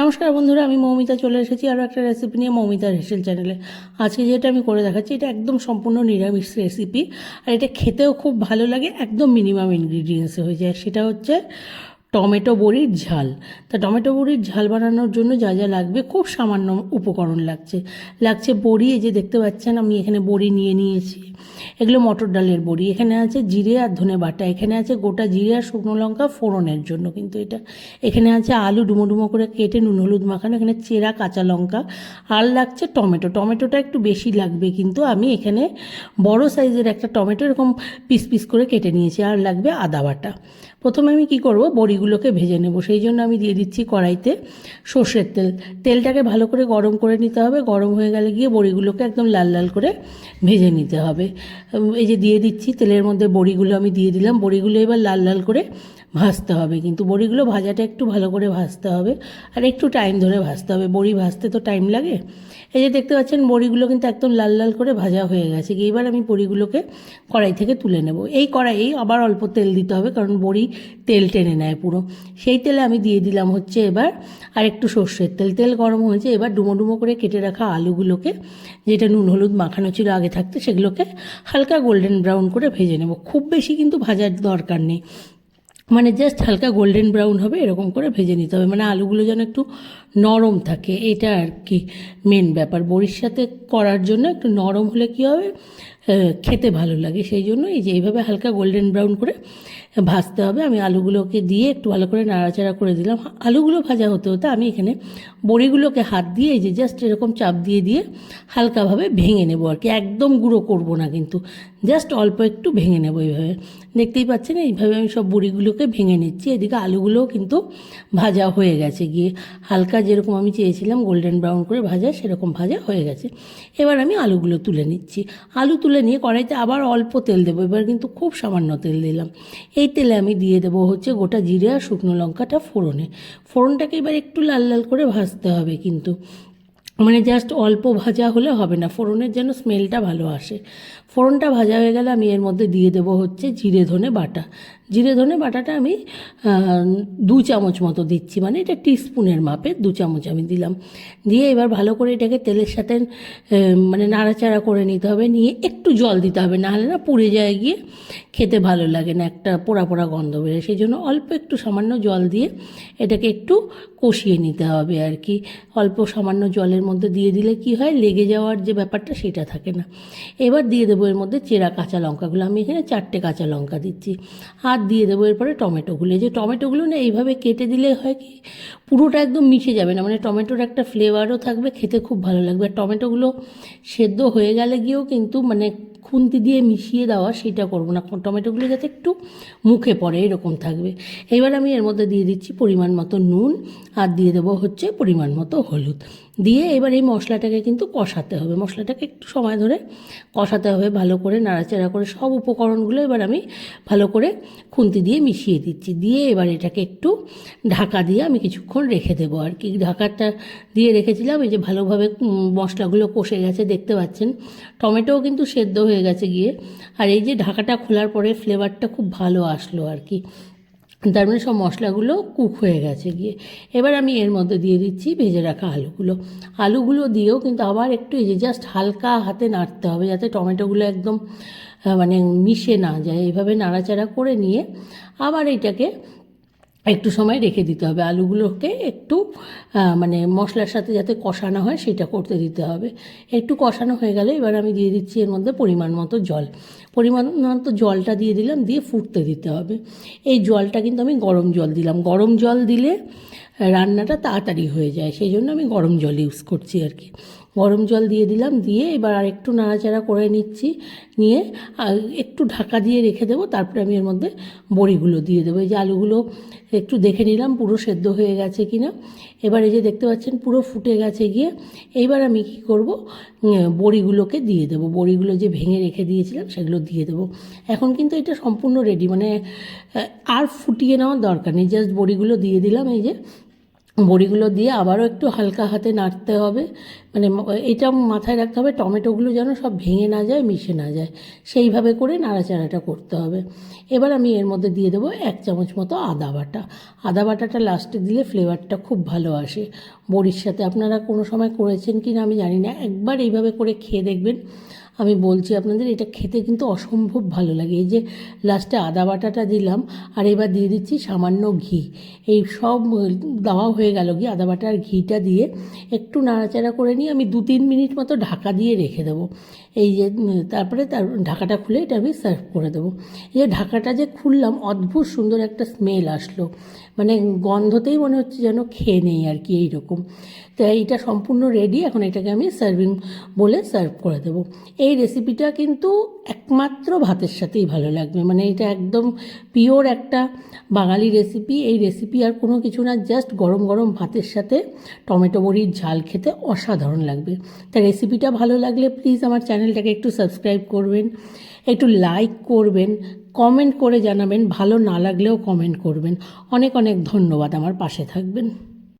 নমস্কার বন্ধুরা, আমি মৌমিতা চলে এসেছি আরও একটা রেসিপি নিয়ে মৌমিতার হেসেল চ্যানেলে আজকে যেটা আমি করে দেখাচ্ছি, এটা একদম সম্পূর্ণ নিরামিষ রেসিপি আর এটা খেতেও খুব ভালো লাগে, একদম মিনিমাম ইনগ্রিডিয়েন্টসে হয়ে যায়। সেটা হচ্ছে টমেটো বড়ির ঝাল। তা টমেটো বড়ির ঝাল বানানোর জন্য যা যা লাগবে, খুব সামান্য উপকরণ লাগছে। লাগছে বড়ি, এই যে দেখতে পাচ্ছেন আমি এখানে বড়ি নিয়ে নিয়েছি। এগুলো মটর ডালের বড়ি, এখানে আছে জিরে আর ধনে বাটা, এখানে আছে গোটা জিরে আর শুকনো লঙ্কা ফোড়নের জন্য কিন্তু এটা। এখানে আছে আলু ডুমো ডুমো করে কেটে নুন, হলুদ মাখানো, এখানে চেরা কাঁচা লঙ্কা আর লাগছে টমেটো। টমেটোটা একটু বেশি লাগবে কিন্তু আমি এখানে বড় সাইজের একটা টমেটো এরকম পিস পিস করে কেটে নিয়েছি, আর লাগবে আদা বাটা। প্রথমে আমি কি করব? বড়িগুলোকে ভেজে নেব। সেই জন্য আমি দিয়ে দিচ্ছি কড়াইতে সর্ষের তেল। তেলটাকে ভালো করে গরম করে নিতে হবে। গরম হয়ে গেলে গিয়ে বড়িগুলোকে একদম লাল লাল করে ভেজে নিতে হবে। এই যে দিয়ে দিচ্ছি তেলের মধ্যে বড়িগুলো আমি দিয়ে দিলাম। বড়িগুলো এবার লাল লাল করে ভাজতে হবে। কিন্তু বড়িগুলো ভাজাটা একটু ভালো করে ভাজতে হবে। আর একটু টাইম ধরে ভাজতে হবে। বড়ি ভাজতে তো টাইম লাগে। এই যে দেখতে পাচ্ছেন, বড়িগুলো কিন্তু একদম লাল লাল করে ভাজা হয়ে গেছে। এইবার আমি বড়িগুলোকে কড়াই থেকে তুলে নেব। এই কড়াইয়েই আবার অল্প তেল দিতে হবে, কারণ বড়ি তেল টেনে নেয় পুরো। সেই তেলে আমি দিয়ে দিলাম হচ্ছে এবার আর একটু সর্ষের তেল। তেল গরম হয়েছে, এবার ডুমো ডুমো করে কেটে রাখা আলুগুলোকে, যেটা নুন হলুদ মাখানো ছিল আগে থাকতে, সেগুলোকে হালকা গোল্ডেন ব্রাউন করে ভেজে নেব। খুব বেশি কিন্তু ভাজার দরকার নেই। মানে জাস্ট হালকা গোল্ডেন ব্রাউন হবে, এরকম করে ভেজে নিতে হবে। মানে আলুগুলো যেন একটু নরম থাকে, এটা আর কি মেন ব্যাপার। বড়ির সাথে করার জন্য একটু নরম হলে কী হবে? খেতে ভালো লাগে। সেই জন্য এই যে এইভাবে হালকা গোল্ডেন ব্রাউন করে ভাজতে হবে। আমি আলুগুলোকে দিয়ে একটু ভালো করে নাড়াচাড়া করে দিলাম। আলুগুলো ভাজা হতে হতে আমি এখানে বড়িগুলোকে হাত দিয়ে এই যে জাস্ট এরকম চাপ দিয়ে দিয়ে হালকাভাবে ভেঙে নেব আর কি। একদম গুঁড়ো করব না কিন্তু। জাস্ট অল্প একটু ভেঙে নেব এইভাবে। দেখতেই পাচ্ছেন এইভাবে আমি সব বড়িগুলোকে ভেঙে নিচ্ছি। এদিকে আলুগুলোও কিন্তু ভাজা হয়ে গেছে। গিয়ে হালকা যেরকম আমি চেয়েছিলাম গোল্ডেন ব্রাউন করে ভাজা, সেরকম ভাজা হয়ে গেছে। এবার আমি আলুগুলো তুলে নিচ্ছি। আলু তুলে নিয়ে কড়াইতে আবার অল্প তেল দেবো। এবার কিন্তু খুব সামান্য তেল দিলাম। এই তেলে আমি দিয়ে দেবো হচ্ছে গোটা জিরে আর শুকনো লঙ্কাটা ফোড়নে। ফোড়নটাকে এবার একটু লাল লাল করে ভাজতে হবে কিন্তু। মানে জাস্ট অল্প ভাজা হলে হবে না, ফোড়নের যেন স্মেলটা ভালো আসে। ফোড়নটা ভাজা হয়ে গেলে আমি এর মধ্যে দিয়ে দেবো হচ্ছে জিরে ধনে বাটা। জিরে ধনে বাটাটা আমি দু চামচ মতো দিচ্ছি। মানে এটা টিস্পুনের মাপে দু চামচ আমি দিলাম। দিয়ে এবার ভালো করে এটাকে তেলের সাথে মানে নাড়াচাড়া করে নিতে হবে। নিয়ে একটু জল দিতে হবে নাহলে না পুড়ে যায় গিয়ে। খেতে ভালো লাগে না, একটা পোড়া পোড়া গন্ধ বেরোয়। সেই জন্য অল্প একটু সামান্য জল দিয়ে এটাকে একটু কষিয়ে নিতে হবে আর কি। অল্প সামান্য জলের মধ্যে দিয়ে দিলে কি হয়, লেগে যাওয়ার যে ব্যাপারটা সেটা থাকে না। এবার দিয়ে দেবো এর মধ্যে চেরা কাঁচা লঙ্কাগুলো। আমি এখানে চারটে কাঁচা লঙ্কা দিচ্ছি। আর দিয়ে দেবো, এরপরে টমেটোগুলো। যে টমেটোগুলো না, এইভাবে কেটে দিলে হয় কি, পুরোটা একদম মিশে যাবে না। মানে টমেটোর একটা ফ্লেভারও থাকবে, খেতে খুব ভালো লাগবে। আর টমেটোগুলো সেদ্ধ হয়ে গেলে গিয়েও কিন্তু মানে খুন্তি দিয়ে মিশিয়ে দেওয়া সেটা করব না। টমেটোগুলো যাতে একটু মুখে পড়ে, এরকম থাকবে। এবার আমি এর মধ্যে দিয়ে দিচ্ছি পরিমাণ মতো নুন, আর দিয়ে দেবো হচ্ছে পরিমাণ মতো হলুদ। দিয়ে এবার এই মশলাটাকে কিন্তু কষাতে হবে। মশলাটাকে একটু সময় ধরে কষাতে হবে, ভালো করে নাড়াচাড়া করে সব উপকরণগুলো এবার আমি ভালো করে খুন্তি দিয়ে মিশিয়ে দিচ্ছি। দিয়ে এবার এটাকে একটু ঢাকা দিয়ে আমি কিছুক্ষণ রেখে দেবো আর কি। ঢাকাটা দিয়ে রেখেছিলাম, এই যে ভালোভাবে মশলাগুলো কষে গেছে, দেখতে পাচ্ছেন। টমেটোও কিন্তু সেদ্ধ হয়ে গেছে গিয়ে। আর এই যে ঢাকাটা খোলার পরে ফ্লেভারটা খুব ভালো আসলো আর কি। তার মানে সব মশলাগুলো কুক হয়ে গেছে গিয়ে। এবার আমি এর মধ্যে দিয়ে দিচ্ছি ভেজে রাখা আলুগুলো। আলুগুলো দিয়েও কিন্তু আবার একটু এই যে জাস্ট হালকা হাতে নাড়তে হবে যাতে টমেটোগুলো একদম মানে মিশে না যায়। এভাবে নাড়াচাড়া করে নিয়ে আবার এটাকে একটু সময় রেখে দিতে হবে। আলুগুলোকে একটু মানে মশলার সাথে যাতে কষানো হয় সেটা করতে দিতে হবে। একটু কষানো হয়ে গেলে এবার আমি দিয়ে দিচ্ছি এর মধ্যে পরিমাণ মতো জল। পরিমাণ মতো জলটা দিয়ে দিলাম, দিয়ে ফুটতে দিতে হবে। এই জলটা কিন্তু আমি গরম জল দিলাম। গরম জল দিলে রান্নাটা তাড়াতাড়ি হয়ে যায়। সেই জন্য আমি গরম জল ইউজ করছি আর কি। গরম জল দিয়ে দিলাম, দিয়ে এবার আর একটু নাড়াচাড়া করে নিচ্ছি, নিয়ে একটু ঢাকা দিয়ে রেখে দেবো, তারপরে আমি এর মধ্যে বড়িগুলো দিয়ে দেবো। এই যে আলুগুলো একটু দেখে নিলাম, পুরো সেদ্ধ হয়ে গেছে কিনা। এবার এই যে দেখতে পাচ্ছেন, পুরো ফুটে গেছে গিয়ে এইবার আমি কি করব? বড়িগুলোকে দিয়ে দেবো। বড়িগুলো যে ভেঙে রেখে দিয়েছিলাম, সেগুলো দিয়ে দেবো। এখন কিন্তু এটা সম্পূর্ণ রেডি মানে আর ফুটিয়ে নেওয়ার দরকার নেই জাস্ট বড়িগুলো দিয়ে দিলাম, এই যে বড়িগুলো দিয়ে আবারও একটু হালকা হাতে নাড়তে হবে। মানে এটা মাথায় রাখতে হবে, টমেটোগুলো যেন সব ভেঙে না যায়, মিশে না যায়। সেইভাবে করে নাড়াচাড়াটা করতে হবে। এবার আমি এর মধ্যে দিয়ে দেবো এক চামচ মতো আদা বাটা। আদা বাটাটা লাস্টে দিলে ফ্লেভারটা খুব ভালো আসে। বড়ির সাথে আপনারা কোনো সময় করেছেন কি না আমি জানি না। একবার এইভাবে করে খেয়ে দেখবেন। আমি বলছি আপনাদের, এটা খেতে কিন্তু অসম্ভব ভালো লাগে। এই যে লাস্টে আদা বাটাটা দিলাম, আর এবার দিয়ে দিচ্ছি সামান্য ঘি। এই সব দেওয়া হয়ে গেল ঘি, আদা বাটা আর ঘিটা দিয়ে একটু নাড়াচাড়া করে নিয়ে আমি দু তিন মিনিট মতো ঢাকা দিয়ে রেখে দেবো। এই যে তারপরে তার ঢাকাটা খুলে এটা আমি সার্ভ করে দেবো। এই যে ঢাকাটা যে খুললাম, অদ্ভুত সুন্দর একটা স্মেল আসলো। মানে গন্ধতেই মনে হচ্ছে যেন খেয়ে নেই আর কি, এইরকম। তো এইটা সম্পূর্ণ রেডি এখন এটাকে আমি সার্ভিং বলে সার্ভ করে দেবো। এই রেসিপিটা কিন্তু একমাত্র ভাতের সাথেই ভালো লাগবে। মানে এটা একদম পিওর একটা বাঙালি রেসিপি এই রেসিপি আর কোনো কিছু না জাস্ট গরম গরম ভাতের সাথে টমেটো বড়ির ঝাল খেতে অসাধারণ লাগবে। তা রেসিপিটা ভালো লাগলে প্লিজ আমার চ্যানেলটাকে একটু সাবস্ক্রাইব করবেন, একটু লাইক করবেন কমেন্ট করে জানাবেন, ভালো না লাগলেও কমেন্ট করবেন। অনেক অনেক ধন্যবাদ আমার পাশে থাকবেন।